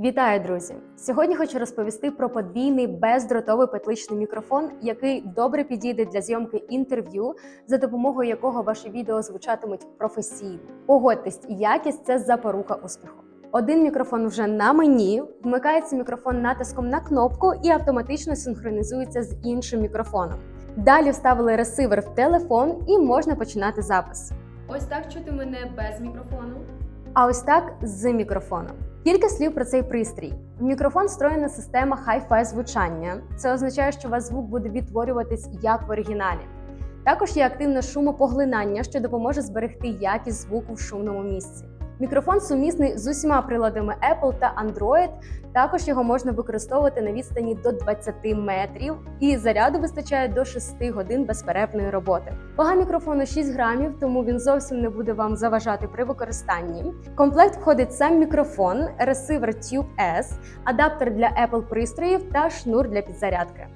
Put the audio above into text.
Вітаю, друзі! Сьогодні хочу розповісти про подвійний бездротовий петличний мікрофон, який добре підійде для зйомки інтерв'ю, за допомогою якого ваші відео звучатимуть професійно. Погодьтесь, якість це запорука успіху. Один мікрофон вже на мені, вмикається мікрофон натиском на кнопку і автоматично синхронізується з іншим мікрофоном. Далі вставили ресивер в телефон і можна починати запис. Ось так чути мене без мікрофону. А ось так з мікрофоном. Кілька слів про цей пристрій. В мікрофон встроєна система Hi-Fi звучання. Це означає, що у вас звук буде відтворюватись як в оригіналі. Також є активне шумопоглинання, що допоможе зберегти якість звуку в шумному місці. Мікрофон сумісний з усіма приладами Apple та Android. Також його можна використовувати на відстані до 20 метрів, і заряду вистачає до 6 годин безперервної роботи. Вага мікрофону 6 грамів, тому він зовсім не буде вам заважати при використанні. В комплект входить сам мікрофон, ресивер Tube S, адаптер для Apple пристроїв та шнур для підзарядки.